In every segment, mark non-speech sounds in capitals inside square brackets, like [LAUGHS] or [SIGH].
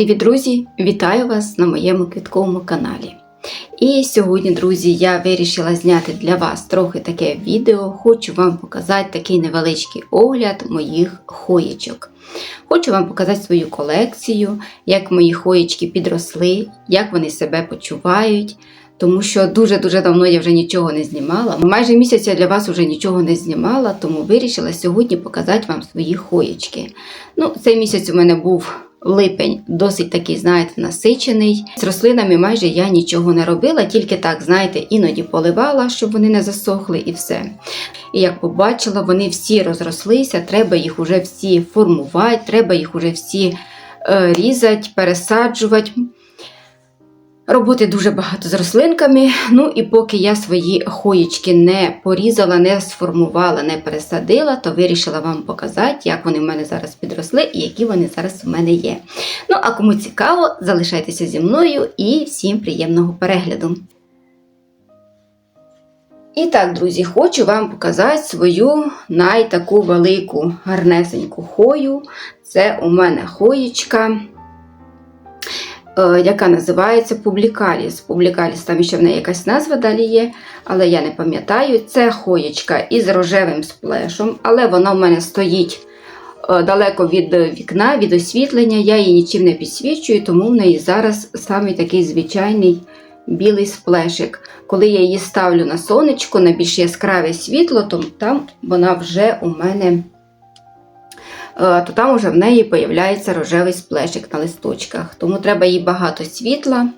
Привіт, друзі! Вітаю вас на моєму квітковому каналі. І сьогодні, друзі, я вирішила зняти для вас трохи таке відео. Хочу вам показати такий невеличкий огляд моїх хоєчок. Хочу вам показати свою колекцію, як мої хоєчки підросли, як вони себе почувають. Тому що дуже-дуже давно я вже нічого не знімала. Майже місяць я для вас вже нічого не знімала, тому вирішила сьогодні показати вам свої хоєчки. Ну, цей місяць у мене був липень, досить такий, знаєте, насичений. З рослинами майже я нічого не робила, тільки так, знаєте, іноді поливала, щоб вони не засохли, і все. І як побачила, вони всі розрослися, треба їх уже всі формувати, треба їх уже всі е, різати, пересаджувати. Роботи дуже багато з рослинками. Ну і поки я свої хоєчки не порізала, не сформувала, не пересадила, то вирішила вам показати, як вони в мене зараз підросли і які вони зараз у мене є. Ну, а кому цікаво, залишайтеся зі мною і всім приємного перегляду. І так, друзі, хочу вам показати свою найтаку велику гарнесеньку хою. Це у мене хоєчка. Е, яка називається Публікаліс. Публікаліс, там ще в неї якась назва далі є, але я не пам'ятаю. Це хоєчка із рожевим сплешом, але вона в мене стоїть е, далеко від вікна, від освітлення. Я її нічим не підсвічую, тому в неї зараз самий такий звичайний білий сплешик. Коли я її ставлю на сонечко, на більш яскраве світло, то там вона вже у мене. Е, то там уже в неї появляється рожевий сплешик на листочках. Тому треба їй багато світла.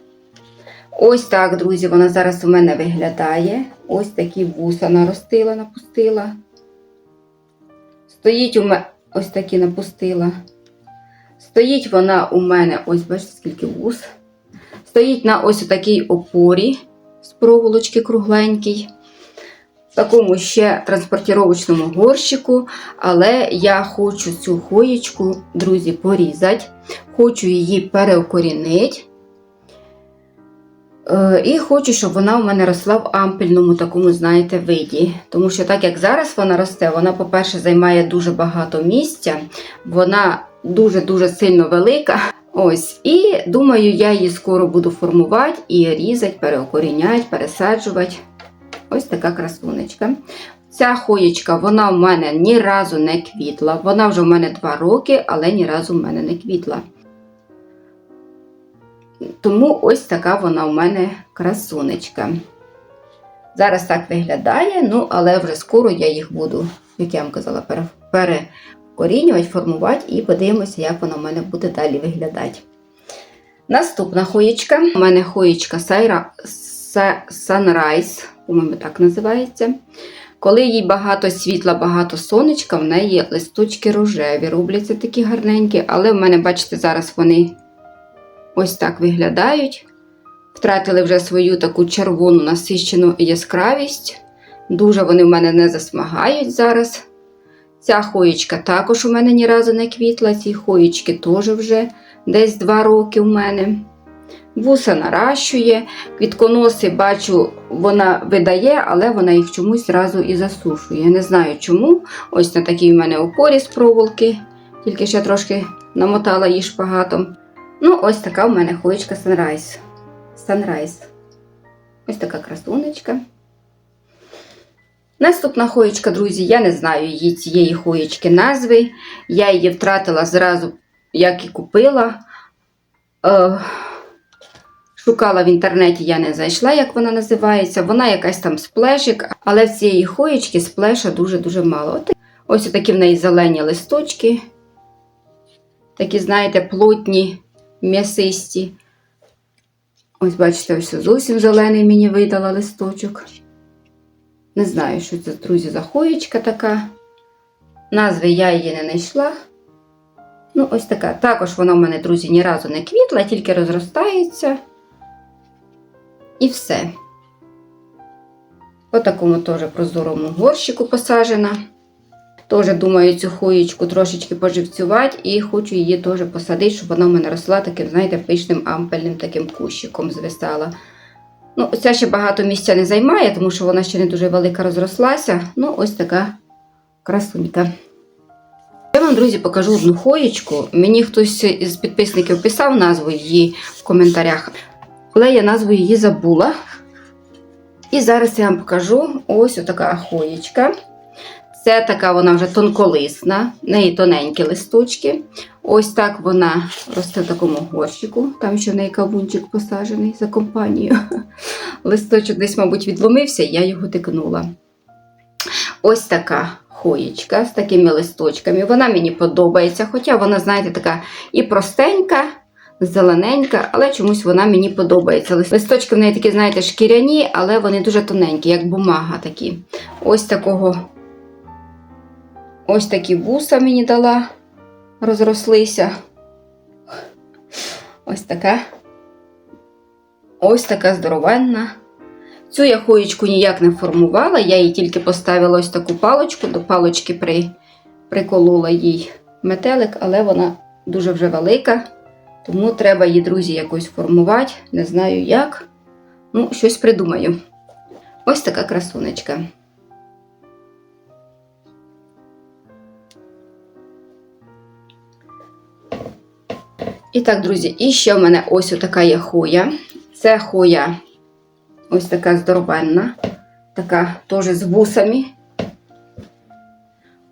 Ось так, друзі, вона зараз у мене виглядає. Ось такі вуса наростила, напустила. Стоїть у мене ось такі напустила. Стоїть вона у мене, ось, бачите, скільки вус. Стоїть на ось такій опорі з проволочки кругленький в такому ще транспортіровочному горщику, але я хочу цю хоєчку, друзі, порізати, хочу її переокорінити. Е, і хочу, щоб вона у мене росла в ампельному такому, знаєте, виді. Тому що, так як зараз вона росте, вона, по-перше, займає дуже багато місця, вона дуже-дуже сильно велика. Ось, І думаю, я її скоро буду формувати і різати, переокоріняти, пересаджувати. Ось така красунечка. Ця хоєчка, вона в мене ні разу не квітла. Вона вже в мене 2 роки, але ні разу в мене не квітла. Тому ось така вона в мене красунечка. Зараз так виглядає, ну, але вже скоро я їх буду, як я вам казала, перекорінювати, формувати і подивимося, як вона в мене буде далі виглядати. Наступна хоєчка. У мене хоєчка Sunrise по-моєму, так називається. Коли їй багато світла, багато сонечка, в неї листочки рожеві, робляться такі гарненькі, але в мене, бачите, зараз вони ось так виглядають. Втратили вже свою таку червону насищену яскравість. Дуже вони в мене не засмагають зараз. Ця хоєчка також у мене ні разу не квітла, ці хоєчки теж вже десь 2 роки у мене. Вуса наращує, квітконоси, бачу, вона видає, але вона їх чомусь зразу і засушує. Не знаю чому. Ось на такій в мене опорі з проволоки, тільки ще трошки намотала її шпагатом. Ну, ось така в мене хоєчка Sunrise. Sunrise. Ось така красунечка. Наступна хоєчка, друзі, я не знаю її цієї хоєчки назви. Я її втратила зразу, як і купила. Е, Шукала в інтернеті, я не зайшла, як вона називається. Вона якась там сплешик, але в цієї хоєчки сплеша дуже-дуже мало. От, ось такі в неї зелені листочки. Такі, знаєте, плотні, м'ясисті. Ось, бачите, ось зовсім зелений мені видала листочок. Не знаю, що це, друзі, за хоєчка така. Назви я її не знайшла. Ну, ось така. Також вона в мене, друзі, ні разу не квітла, тільки розростається. І все. По такому теж прозорому горщику посаджена. Теж, думаю, цю хоєчку трошечки поживцювати і хочу її теж посадити, щоб вона в мене росла таким, знаєте, пишним ампельним таким кущиком звисала. Ну, Ця ще багато місця не займає, тому що вона ще не дуже велика розрослася. Ну, ось така красунька. Я вам, друзі, покажу одну хоєчку. Мені хтось із підписників писав назву її в коментарях, але я назву її забула. І зараз я вам покажу ось така хоєчка. Це така вона вже тонколисна, в неї тоненькі листочки. Ось так вона росте в такому горщику. Там ще в неї кавунчик посаджений за компанію. [LAUGHS] Листочок десь, мабуть, відломився, я його тикнула. Ось така хоєчка з такими листочками. Вона мені подобається, хоча вона, знаєте, така і простенька, зелененька, але чомусь вона мені подобається. Листочки в неї такі, знаєте, шкіряні, але вони дуже тоненькі, як бумага такі. Ось такого. Ось такі вуса мені дала, розрослися. Ось така. Ось така здоровенна. Цю я хоєчку ніяк не формувала, я їй тільки поставила ось таку палочку, до палочки при, приколола їй метелик, але вона дуже вже велика. Тому треба її, друзі, якось формувати. Не знаю як. Ну, щось придумаю. Ось така красунечка. І так, друзі, і ще в мене ось така є хоя. Це хоя ось така здоровенна, така теж з вусами.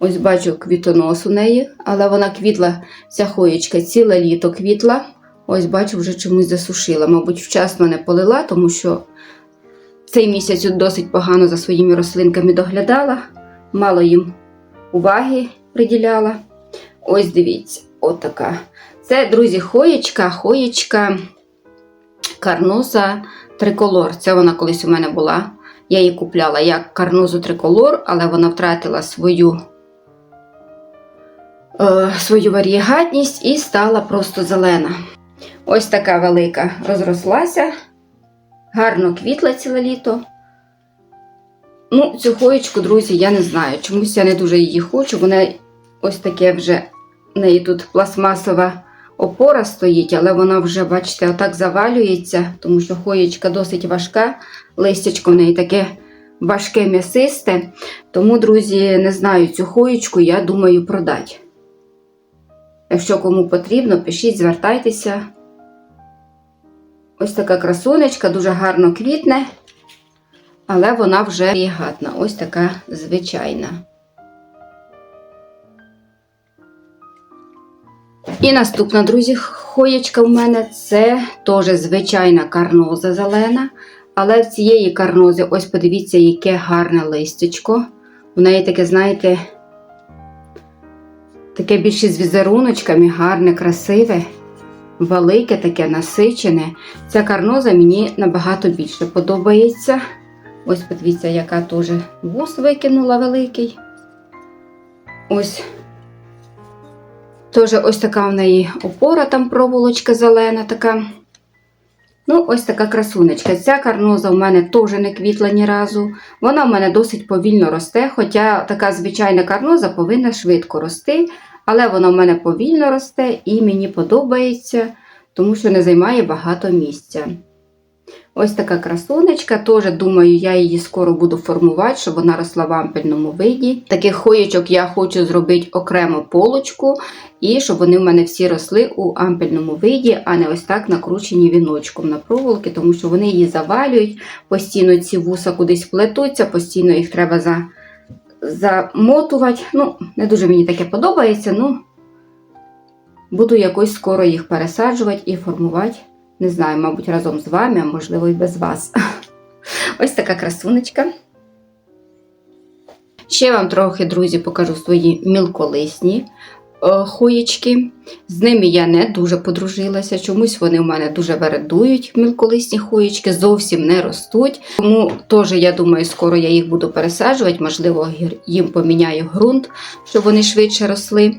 Ось бачу квітонос у неї, але вона квітла, ця хоєчка ціле літо квітла. Ось бачу, вже чомусь засушила. Мабуть, вчасно не полила, тому що цей місяць досить погано за своїми рослинками доглядала, мало їм уваги приділяла. Ось дивіться, отака. Це, друзі, хоєчка, хоєчка карноза триколор. Це вона колись у мене була. Я її купляла як карнозу триколор, але вона втратила свою свою варієгатність і стала просто зелена. Ось така велика розрослася, гарно квітла ціле літо. Ну, цю хоєчку, друзі, я не знаю. Чомусь я не дуже її хочу. Вона ось таке вже в неї тут пластмасова опора стоїть, але вона вже, бачите, отак завалюється, тому що хоєчка досить важка, листячко в неї таке важке м'ясисте. Тому, друзі, не знаю цю хоєчку, я думаю продати. Якщо кому потрібно, пишіть, звертайтеся. Ось така красунечка, дуже гарно квітне, але вона вже рігатна. Ось така звичайна. І наступна, друзі, хоєчка в мене це теж звичайна карноза зелена. Але в цієї карнози, ось подивіться, яке гарне листячко. В неї таке, знаєте, таке більше з візеруночками, гарне, красиве, велике, таке насичене. Ця карноза мені набагато більше подобається. Ось подивіться, яка теж вус викинула великий. Ось Теж ось така в неї опора, там проволочка зелена така. Ну, ось така красунечка. Ця карноза в мене теж не квітла ні разу. Вона в мене досить повільно росте, хоча така звичайна карноза повинна швидко рости. Але вона в мене повільно росте і мені подобається, тому що не займає багато місця. Ось така красунечка. Теж, думаю, я її скоро буду формувати, щоб вона росла в ампельному виді. Таких хоєчок я хочу зробити окремо полочку, і щоб вони в мене всі росли у ампельному виді, а не ось так накручені віночком на проволоки, тому що вони її завалюють, постійно ці вуса кудись плетуться, постійно їх треба за... замотувати. Ну, Не дуже мені таке подобається, ну буду якось скоро їх пересаджувати і формувати. Не знаю, мабуть, разом з вами, а можливо, і без вас. [LAUGHS] Ось така красунечка. Ще вам трохи, друзі, покажу свої мілколисні хоєчки. З ними я не дуже подружилася. Чомусь вони в мене дуже вередують, мілколисні хоєчки, зовсім не ростуть. Тому теж, я думаю, скоро я їх буду пересаджувати, можливо, їм поміняю ґрунт, щоб вони швидше росли.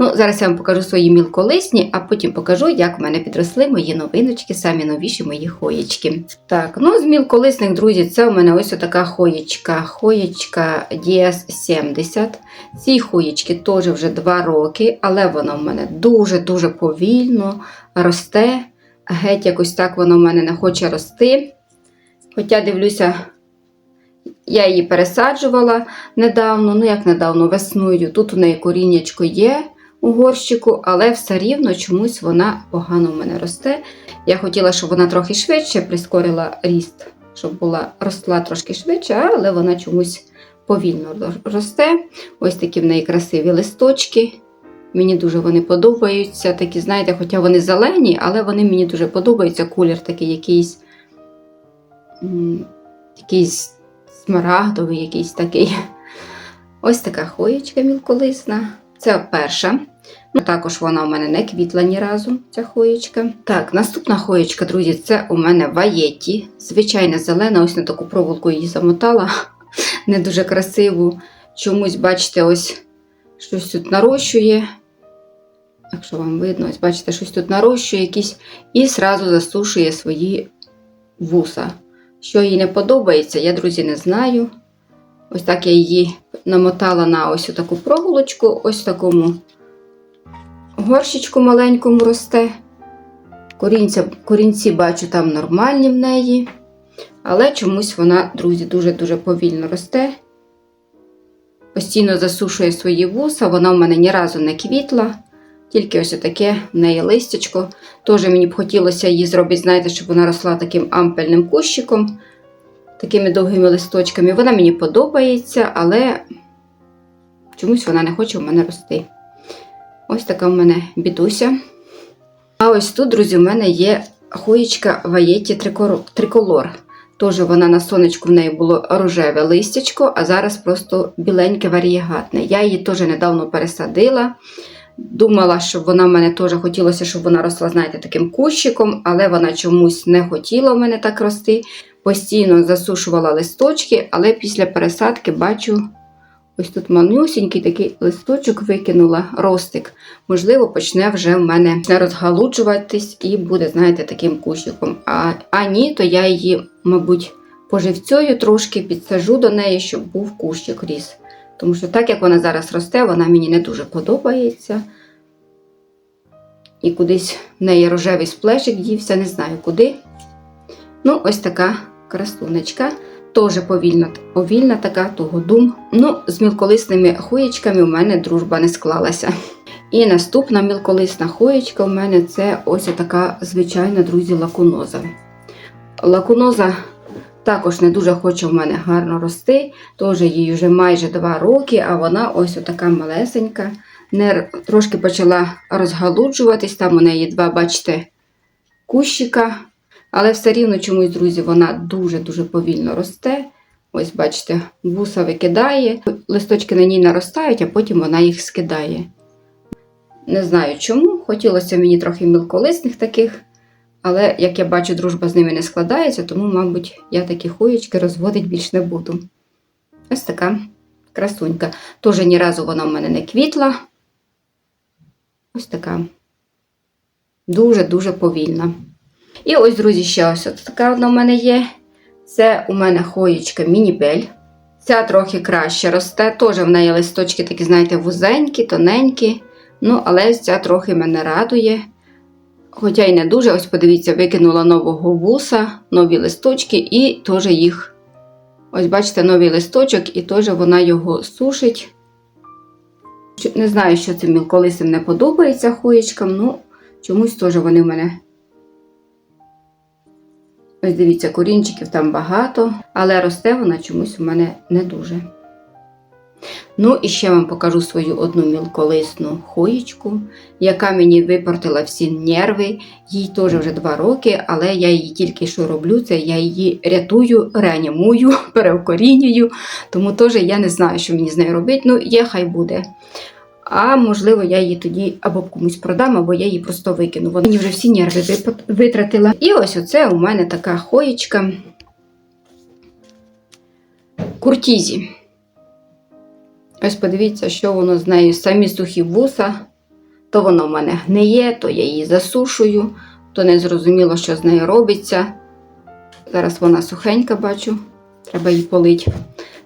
Ну, Зараз я вам покажу свої мілколисні, а потім покажу, як в мене підросли мої новиночки, самі новіші мої хоєчки. Так, ну з мілколисних, друзі, це у мене ось така хоєчка. Хоєчка DS70. Ці хоєчки теж вже 2 роки, але вона в мене дуже-дуже повільно росте. Геть якось так вона в мене не хоче рости. Хоча дивлюся, Я її пересаджувала недавно, ну як недавно, весною. Тут у неї коріннячко є у горщику, але все рівно чомусь вона погано в мене росте. Я хотіла, щоб вона трохи швидше прискорила ріст, щоб була росла трошки швидше, але вона чомусь повільно росте. Ось такі в неї красиві листочки. Мені дуже вони подобаються. Такі, знаєте, хоча вони зелені, але вони мені дуже подобаються. Колір такий якийсь, якийсь смарагдовий, якийсь такий. Ось така хоєчка мілколисна. Це перша. Ну, також вона у мене не квітла ні разу, ця хоєчка. Так, наступна хоєчка, друзі, це у мене ваєті. Звичайна зелена, ось на таку проволоку її замотала. [LAUGHS] Не дуже красиву. Чомусь, бачите, ось щось тут нарощує. Якщо вам видно, ось бачите, щось тут нарощує якісь і зразу засушує свої вуса. Що їй не подобається, я, друзі, не знаю. Ось так я її намотала на ось таку проволочку, ось такому горщичку маленькому росте. Корінця, корінці бачу там нормальні в неї. Але чомусь вона, друзі, дуже-дуже повільно росте. Постійно засушує свої вуса, вона в мене ні разу не квітла. Тільки ось таке в неї листячко. Теж мені б хотілося її зробити, знаєте, щоб вона росла таким ампельним кущиком, такими довгими листочками. Вона мені подобається, але чомусь вона не хоче в мене рости. Ось така в мене бідуся. А ось тут, друзі, в мене є хоєчка Ваєті триколор. Теж вона на сонечку в неї було рожеве листячко, а зараз просто біленьке варієгатне. Я її теж недавно пересадила. Думала, що вона в мене теж хотілося, щоб вона росла, знаєте, таким кущиком, але вона чомусь не хотіла в мене так рости. Постійно засушувала листочки, але після пересадки бачу, ось тут манюсінький такий листочок викинула, ростик. Можливо, почне вже в мене розгалуджуватись і буде, знаєте, таким кущиком. А, а ні, то я її, мабуть, поживцюю трошки, підсажу до неї, щоб був кущик ріс. Тому що так як вона зараз росте, вона мені не дуже подобається. І кудись в неї рожевий сплешик дівся, не знаю куди. Ну, ось така красунечка. Теж повільна, повільна така тугодум. Ну, з мілколисними хуєчками у мене дружба не склалася. І наступна мілколисна хуєчка у мене це ось така звичайна, друзі, лакуноза. Лакуноза також не дуже хоче в мене гарно рости, теж їй вже майже 2 роки, а вона ось така малесенька. Не, Трошки почала розгалуджуватись, там у неї два, бачите, кущика. Але все рівно чомусь, друзі, вона дуже-дуже повільно росте. Ось, бачите, вуса викидає, листочки на ній наростають, а потім вона їх скидає. Не знаю чому. Хотілося мені трохи мілколисних таких. Але, як я бачу, дружба з ними не складається, тому, мабуть, я такі хуєчки розводити більш не буду. Ось така красунька. Тоже ні разу вона в мене не квітла. Ось така. Дуже-дуже повільна. І ось, друзі, ще ось така одна в мене є. Це у мене хоєчка мінібель. Ця трохи краще росте. Теж в неї листочки такі, знаєте, вузенькі, тоненькі. Ну, але ця трохи мене радує. Хоча й не дуже, ось подивіться, викинула нового вуса, нові листочки, і теж їх, ось бачите, новий листочок, і теж вона його сушить. Не знаю, що цим мілколисим не подобається хуєчкам, ну, чомусь теж вони в мене. Ось дивіться, корінчиків там багато, але росте вона чомусь у мене не дуже. Ну, і ще вам покажу свою одну мілколисну хоєчку, яка мені випортила всі нерви. Їй теж вже два роки, але я її тільки що роблю, це я її рятую, реанімую, [LAUGHS] переукорінюю. Тому теж я не знаю, що мені з нею робити. Ну, є, хай буде. А можливо, я її тоді або комусь продам, або я її просто викину. Вона мені вже всі нерви витратила. І ось оце у мене така хоєчка куртізі. Ось подивіться, що воно з нею. Самі сухі вуса, то воно в мене гниє, то я її засушую, то не зрозуміло, що з нею робиться. Зараз вона сухенька, бачу, треба її полити.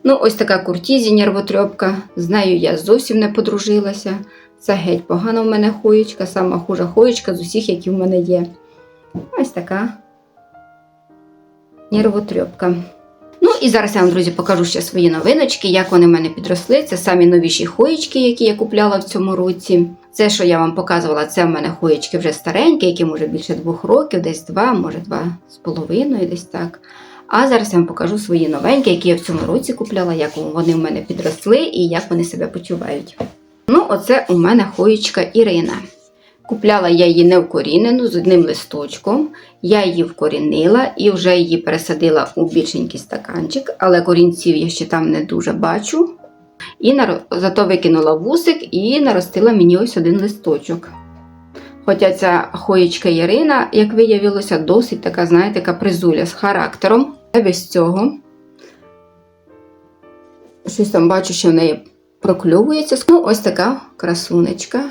Ну, ось така куртізі нервотрьопка. З нею я зовсім не подружилася. Це геть погана в мене хоєчка, сама хужа хоєчка з усіх, які в мене є. Ось така нервотрьопка. Ну і зараз я вам, друзі, покажу ще свої новиночки, як вони в мене підросли. Це самі новіші хоєчки, які я купляла в цьому році. Це, що я вам показувала, це в мене хоєчки вже старенькі, які може більше двох років, десь два, може два з половиною, десь так. А зараз я вам покажу свої новенькі, які я в цьому році купляла, як вони в мене підросли і як вони себе почувають. Ну, оце у мене хоєчка Ірина. Купляла я її не вкорінену з одним листочком. Я її вкорінила і вже її пересадила у більшенький стаканчик, але корінців я ще там не дуже бачу. І наро- зато викинула вусик і наростила мені ось один листочок. Хоча ця хоєчка Ірина, як виявилося, досить така, знаєте, капризуля з характером. Без цього. Щось там бачу, що в неї прокльовується. Ну, ось така красунечка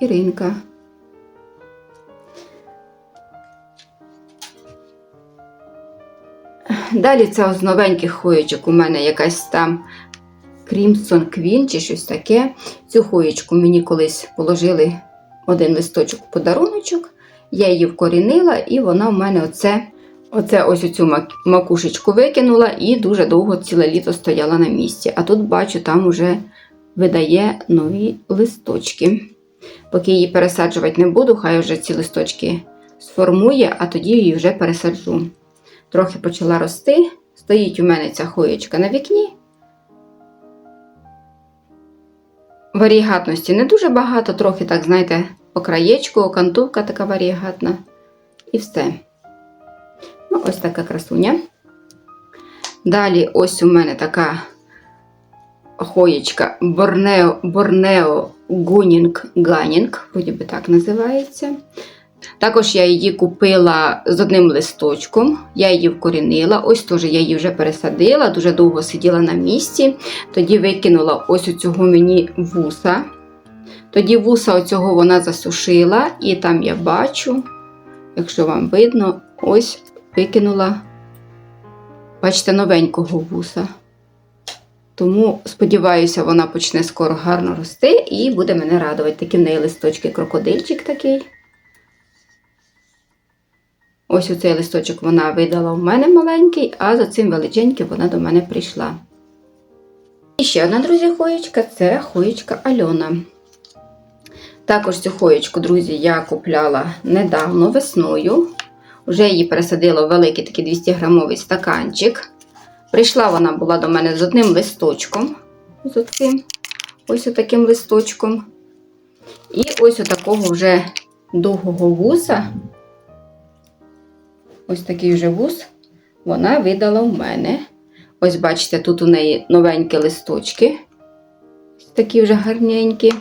Іринка. Далі це з новеньких хоєчок у мене якась там Crimson Queen чи щось таке. Цю хоєчку мені колись положили один листочок подаруночок. Я її вкорінила, і вона в мене оце, оце ось оцю мак- макушечку викинула і дуже довго ціле літо стояла на місці. А тут бачу, там уже видає нові листочки. Поки її пересаджувати не буду, хай вже ці листочки сформує, а тоді її вже пересаджу. Трохи почала рости. Стоїть у мене ця хоєчка на вікні. Варігатності не дуже багато, трохи, так, знаєте, по краєчку, окантовка така варігатна. І все. Ну, ось така красуня. Далі ось у мене така хоєчка Борнео, Борнео Гунінг Ганінг, вроді би так називається. Також я її купила з одним листочком, я її вкорінила. Ось теж я її вже пересадила, дуже довго сиділа на місці. Тоді викинула ось у цього мені вуса. Тоді вуса оцього вона засушила, і там я бачу, якщо вам видно, ось викинула, бачите, новенького вуса. Тому, сподіваюся, вона почне скоро гарно рости і буде мене радувати. Такі в неї листочки, крокодильчик такий. Ось оцей листочок вона видала в мене маленький, а за цим величеньким вона до мене прийшла. І ще одна, друзі, хоєчка це хоєчка Альона. Також цю хоєчку, друзі, я купляла недавно весною. Вже її пересадила в великий такий 200 грамовий стаканчик. Прийшла вона була до мене з одним листочком. З оцим, ось отаким листочком. І ось отакого вже довгого вуса. Ось такий вже вус вона видала в мене. Ось, бачите, тут у неї новенькі листочки. Ось такі вже гарненькі.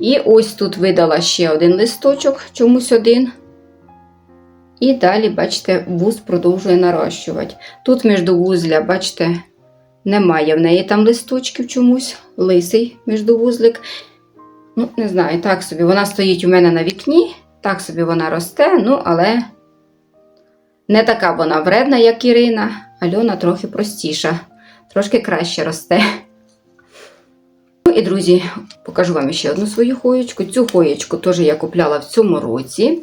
І ось тут видала ще один листочок, чомусь один. І далі, бачите, вуз продовжує нарощувати. Тут між бачите, немає в неї там листочків чомусь, лисий міждовузлик. Ну, не знаю, так собі. Вона стоїть у мене на вікні, так собі вона росте, ну, але не така вона вредна, як Ірина. Альона трохи простіша, трошки краще росте. Ну і, друзі, покажу вам ще одну свою хоєчку. Цю хоєчку теж я купляла в цьому році.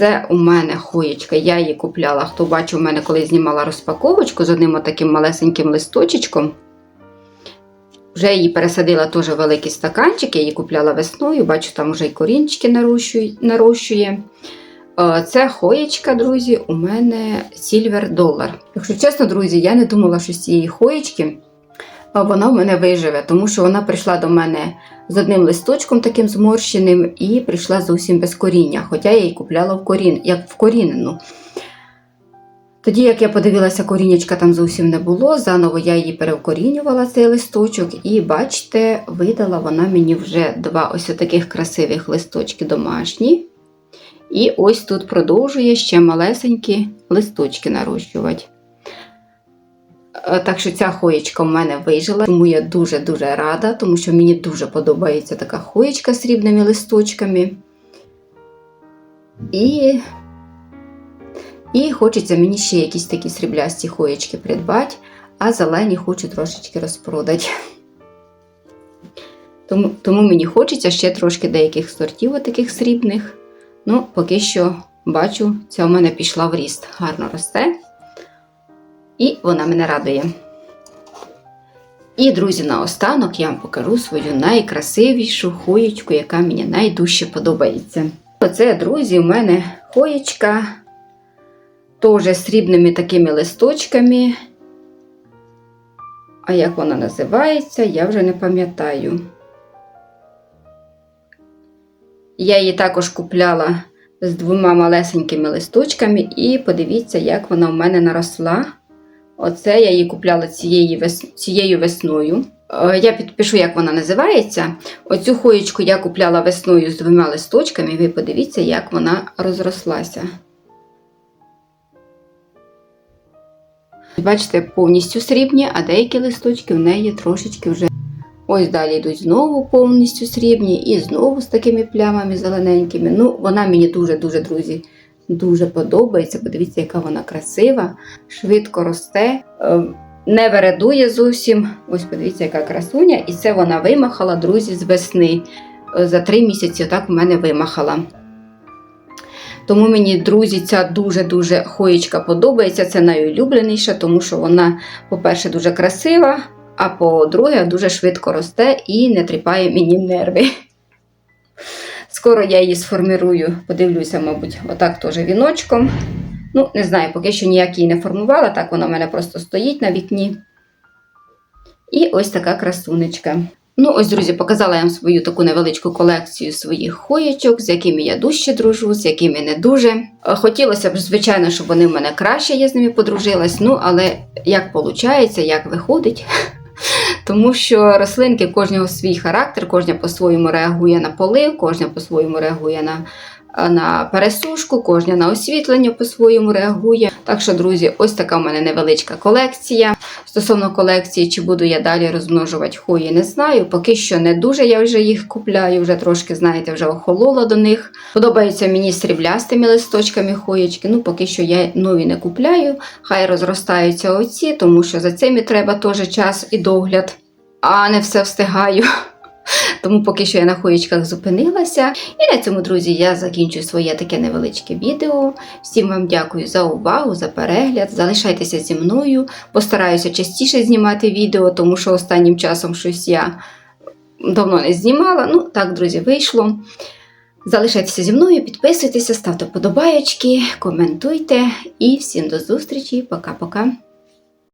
Це у мене хоєчка, я її купляла. Хто бачив у мене, коли знімала розпаковочку з одним таким малесеньким листочечком. Вже її пересадила теж великий стаканчик, я її купляла весною, бачу, там вже й корінчики нарощує. Е, Це хоєчка, друзі, у мене Silver Dollar. Якщо чесно, друзі, я не думала, що з цієї хоєчки вона в мене виживе, тому що вона прийшла до мене з одним листочком таким зморщеним і прийшла зовсім без коріння, хоча я її купляла в корін, як вкорінену. Тоді, як я подивилася, корінечка там зовсім не було. Заново я її перевкорінювала цей листочок, і бачите, видала вона мені вже два ось таких красивих листочки домашні. І ось тут продовжує ще малесенькі листочки нарощувати. Е, Так що ця хоєчка в мене вижила, тому я дуже-дуже рада, тому що мені дуже подобається така хоєчка з срібними листочками. І, і хочеться мені ще якісь такі сріблясті хоєчки придбати, а зелені хочу трошечки розпродати. Тому, тому мені хочеться ще трошки деяких сортів таких срібних. Ну, поки що бачу, ця у мене пішла в ріст, гарно росте. І вона мене радує. І, друзі, наостанок я вам покажу свою найкрасивішу хоєчку, яка мені найдужче подобається. Оце, друзі, у мене хоєчка теж срібними такими листочками. А як вона називається, я вже не пам'ятаю. Я її також купляла з двома малесенькими листочками, і подивіться, як вона в мене наросла. Оце я її купляла цієї вес... цією весною. Е, Я підпишу, як вона називається. Оцю хоєчку я купляла весною з двома листочками, ви подивіться, як вона розрослася. Бачите, повністю срібні, а деякі листочки в неї трошечки вже. Ось далі йдуть знову повністю срібні і знову з такими плямами зелененькими. Ну, вона мені дуже-дуже, друзі, дуже подобається. Подивіться, яка вона красива, швидко росте, е, не вередує зовсім. Ось подивіться, яка красуня. І це вона вимахала, друзі, з весни. Е, За три місяці отак в мене вимахала. Тому мені, друзі, ця дуже-дуже хоєчка подобається. Це найулюбленіша, тому що вона, по-перше, дуже красива, а по-друге, дуже швидко росте і не тріпає мені нерви. Скоро я її сформірую, подивлюся, мабуть, отак теж віночком. Ну, не знаю, поки що ніяк її не формувала, так вона в мене просто стоїть на вікні. І ось така красунечка. Ну, ось, друзі, показала я вам свою таку невеличку колекцію своїх хоєчок, з якими я дужче дружу, з якими не дуже. Е, Хотілося б, звичайно, щоб вони в мене краще, я з ними подружилась. Ну, але як виходить, як виходить. [LAUGHS] Тому що рослинки кожного свій характер, кожна по-своєму реагує на полив, кожна по-своєму реагує на, на пересушку, кожна на освітлення по-своєму реагує. Так що, друзі, ось така в мене невеличка колекція. Стосовно колекції, чи буду я далі розмножувати хої, не знаю. Поки що не дуже я вже їх купляю, вже трошки, знаєте, вже охолола до них. Подобаються мені сріблястими листочками хоєчки. Ну, поки що я нові не купляю. Хай розростаються оці, тому що за цими треба теж час і догляд, а не все встигаю. [LAUGHS] Тому поки що я на хоєчках зупинилася. І на цьому, друзі, я закінчую своє таке невеличке відео. Всім вам дякую за увагу, за перегляд. Залишайтеся зі мною. Постараюся частіше знімати відео, тому що останнім часом щось я давно не знімала. Ну, так, друзі, вийшло. Залишайтеся зі мною, підписуйтеся, ставте вподобайочки, коментуйте і всім до зустрічі. Пока-пока.